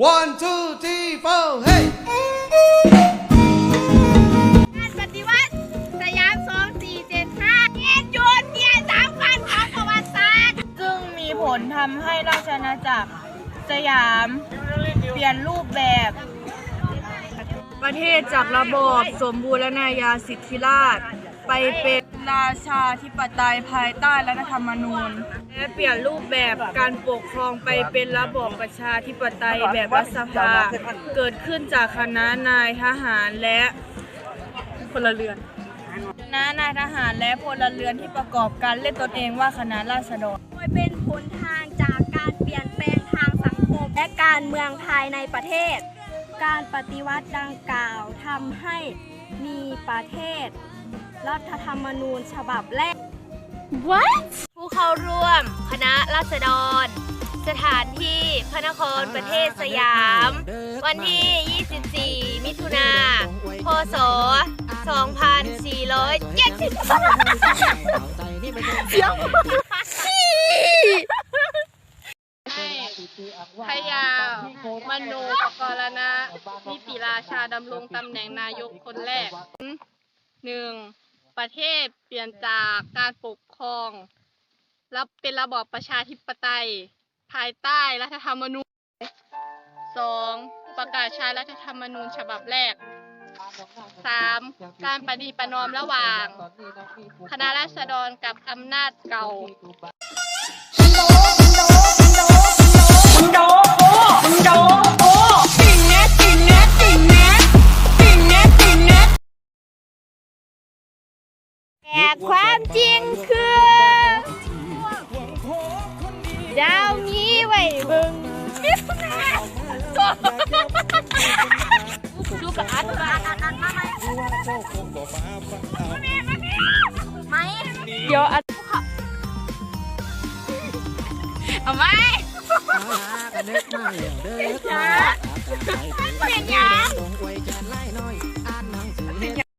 One, two, three, four, hey! งานปฏิวัติสยาม2475เย็นยนเยียสามพันของประวัติศาสตร์ ซึ่งมีผลทำให้ราชอาณาจักรสยาม เปลี่ยนรูปแบบ ประเทศจากระบอบสมบูรณาญาสิทธิราชย์ ไปเป็นราชาธิปไตยภายใต้รัฐธรรมนูญ และเปลี่ยนรูปแบบการปกครองไปเป็นระบอบประชาธิปไตยแบบรัฐสภา เกิดขึ้นจากคณะนายทหารและพลเรือนคณะนายทหารและพลเรือนที่ประกอบการเรียกตนเองว่าคณะราษฎรโดยเป็นผลทางจากการเปลี่ยนแปลงทางสังคม และการเมืองภายในประเทศ การปฏิวัติดังกล่าวทำให้มีประเทศ รัฐธรรมนูญฉบับแรก What ผู้เข้าร่วม คณะราษฎร สถานที่พระนครประเทศสยาม วันที่ 24 มิถุนา พศ 2470พยามโนปกรณะนิติราชาดำรงตำแหน่งนายกคนแรกหนึ่ง ประเทศเปลี่ยนจากการปกครองรับเป็นระบอบประชาธิปไตย ภายใต้รัฐธรรมนูญสองประกาศใช้รัฐธรรมนูญฉบับแรกสามการปฏิประนอมระหว่าง คณะราษฎรกับอำนาจเก่า แต่ความจริงคือ ดาวนี้ไว้เบึงดูกับอันมาอันอันมาไหมไหมเดี๋ยวอันเอาไหม Hãy subscribe cho kênh Ghiền Mì Gõ Để không bỏ lỡ